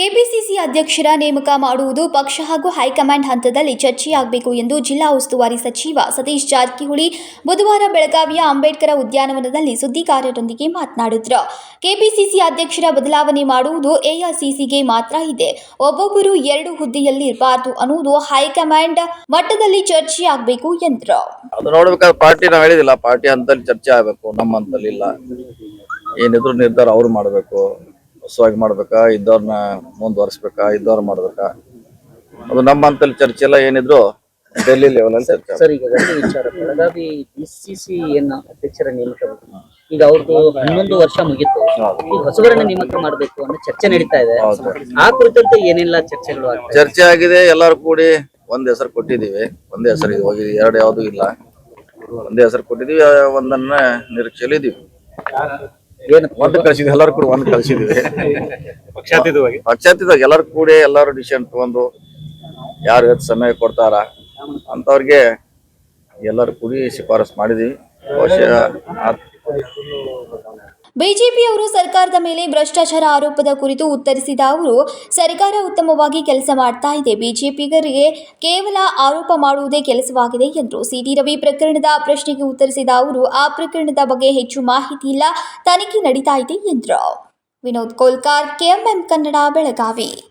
KPCC ಅಧ್ಯಕ್ಷರ ನೇಮಕ ಮಾಡುವುದು ಪಕ್ಷ ಹಾಗೂ ಹೈಕಮಾಂಡ್ ಹಂತದಲ್ಲಿ ಚರ್ಚೆಯಾಗಬೇಕು ಎಂದು ಜಿಲ್ಲಾ ಉಸ್ತುವಾರಿ ಸಚಿವ ಸತೀಶ್ ಜಾರಕಿಹೊಳಿ ಬುಧವಾರ ಬೆಳಗಾವಿಯ ಅಂಬೇಡ್ಕರ್ ಉದ್ಯಾನವನದಲ್ಲಿ ಸುದ್ದಿಗಾರರೊಂದಿಗೆ ಮಾತನಾಡಿದರು. ಕೆಪಿಸಿಸಿ ಅಧ್ಯಕ್ಷರ ಬದಲಾವಣೆ ಮಾಡುವುದು ಎಐಸಿಸಿಗೆ ಮಾತ್ರ ಇದೆ. ಒಬ್ಬೊಬ್ಬರು ಎರಡು ಹುದ್ದೆಯಲ್ಲಿ ಇರಬಾರದು ಅನ್ನುವುದು ಹೈಕಮಾಂಡ್ ಮಟ್ಟದಲ್ಲಿ ಚರ್ಚೆಯಾಗಬೇಕು ಎಂದರು. ಪಾರ್ಟಿ ಪಾರ್ಟಿ ಚರ್ಚೆ ಆಗಬೇಕು. ಏನಿದ್ರು ನಿರ್ಧಾರ ಅವರು ಮಾಡ್ಬೇಕು. ಹೊಸವಾಗಿ ಮಾಡ್ಬೇಕಾ ಇದ್ದವ್ರನ್ನ ಮುಂದುವರ್ಸ್ಬೇಕಾ ಇದ್ದವ್ರ ಮಾಡ್ಬೇಕಾ? ಅದು ನಮ್ಮ ಅಂತಲ್ಲಿ ಚರ್ಚೆ ಎಲ್ಲ ಏನಿದ್ರು ಡೆಲ್ಲಿ ಲೆವೆಲ್ ಅಲ್ಲಿ ಚರ್ಚೆ. ಸರ್ ಈಗ ಒಂದು ವಿಚಾರ. ಬೆಳಗಾವಿ ಸಿ ಏನ ಅಧ್ಯಕ್ಷರ ನೇಮಕ? ಈಗ ಅವ್ರದ್ದು ಹನ್ನೊಂದು ವರ್ಷ ಮುಗಿತು. ಈಗ ಹೊಸಬರನ್ನ ನೇಮಕ ಮಾಡಬೇಕು ಅನ್ನೋ ಚರ್ಚೆ ನಡೀತಾ ಇದೆ. ಆ ಕುರಿತಂತೆ ಏನೆಲ್ಲ ಚರ್ಚೆಗಳು ಆಗ್ತವೆ? ಚರ್ಚೆ ಆಗಿದೆ ಎಲ್ಲಾರು ಕೂಡಿ ಒಂದ್ ಹೆಸರು ಕೊಟ್ಟಿದೀವಿ ಒಂದೇ ಹೆಸರು ಇದು ಹೋಗಿ ಎರಡು ಯಾವುದು ಇಲ್ಲ. ಒಂದೇ ಹೆಸರು ಕೊಟ್ಟಿದೀವಿ ಆ ಒಂದನ್ನ ನಿರೀಕ್ಷೆಯಲ್ಲಿ ಇದೀವಿ ಏನು ಒಂದು ಕಳಿಸಿದ್ವಿ ಎಲ್ಲಾರು ಕೂಡ ಒಂದು ಕಳಿಸಿದ್ವಿ. ಪಕ್ಷಾತೀತವಾಗಿ? ಪಕ್ಷಾತೀತವಾಗಿ ಎಲ್ಲಾರು ಕೂಡಿ ಎಲ್ಲಾರು ಡಿಸಿಷನ್ ತಗೊಂಡು ಯಾರು ಹೆಚ್ಚು ಸಮಯ ಕೊಡ್ತಾರ ಅಂತವ್ರಿಗೆ ಎಲ್ಲರೂ ಕೂಡಿ ಶಿಫಾರಸ್ ಮಾಡಿದೀವಿ. ಬಹುಶಃ ಬಿಜೆಪಿಯವರು ಸರ್ಕಾರದ ಮೇಲೆ ಭ್ರಷ್ಟಾಚಾರ ಆರೋಪದ ಕುರಿತು ಉತ್ತರಿಸಿದ ಅವರು, ಸರ್ಕಾರ ಉತ್ತಮವಾಗಿ ಕೆಲಸ ಮಾಡ್ತಾ ಇದೆ. ಬಿಜೆಪಿಗರಿಗೆ ಕೇವಲ ಆರೋಪ ಮಾಡುವುದೇ ಕೆಲಸವಾಗಿದೆ ಎಂದರು ಸಿಟಿ ರವಿ ಪ್ರಕರಣದ ಪ್ರಶ್ನೆಗೆ ಉತ್ತರಿಸಿದ ಅವರು, ಆ ಪ್ರಕರಣದ ಬಗ್ಗೆ ಹೆಚ್ಚು ಮಾಹಿತಿ ಇಲ್ಲ, ತನಿಖೆ ನಡೀತಾ ಇದೆ ಎಂದರು. ವಿನೋದ್ ಕೋಲ್ಕಾರ್, ಕೆಎಂಎಂ ಕನ್ನಡ, ಬೆಳಗಾವಿ.